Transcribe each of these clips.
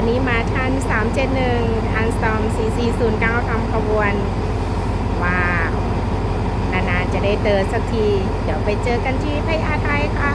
วันนี้มาทัน 371 อันสตอม 4409ทำขบวน ว้าว นานๆจะได้เจอสักที เดี๋ยวไปเจอกันที่พยาไทค่ะ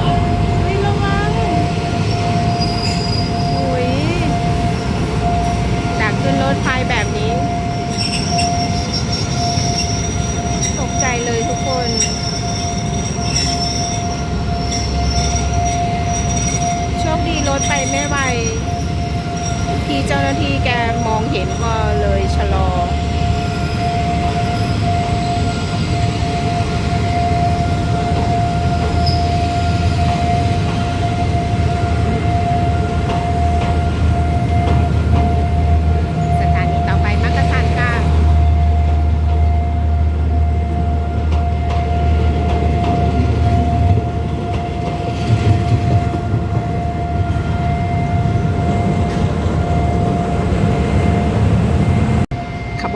อุ้ยระวังอุ้ยจากขึ้นรถไฟแบบนี้ ตกใจเลยทุกคน โชค แม่ไวพี่เจ้าหน้าที่แกมองเห็นก็เลยชะลอ สถานีต่อไปมักกะสันค่ะ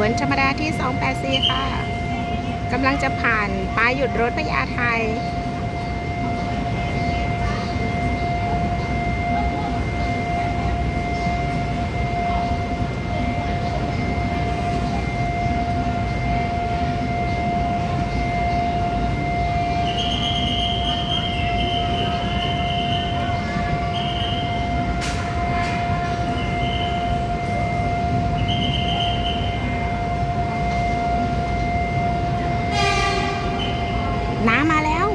ขบวนธรรมดาที่ 284 ค่ะกำลังจะผ่านป้ายหยุดรถพญาไทยำมาแล้ว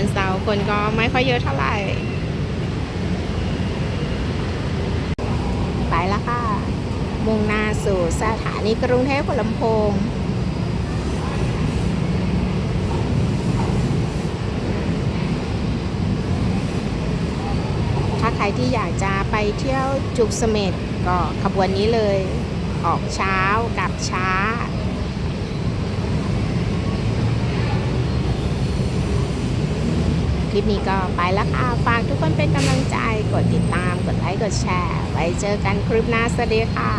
วันเสาร์คนก็ไม่ค่อยเยอะเท่าไหร่ ไปแล้วค่ะ มุ่งหน้าสู่สถานีกรุงเทพหัวลำโพงถ้าใครที่อยากจะไปเที่ยวจุกเสม็ดก็ขบวนนี้เลย ออกเช้ากลับช้า ค ลิปนี้ก็ไปแล้วค่ะ ฝากทุกคนเป็นกำลังใจ กดติดตาม กดไลค์ กดแชร์ ไว้เจอกันคลิปหน้า สวัสดีค่ะ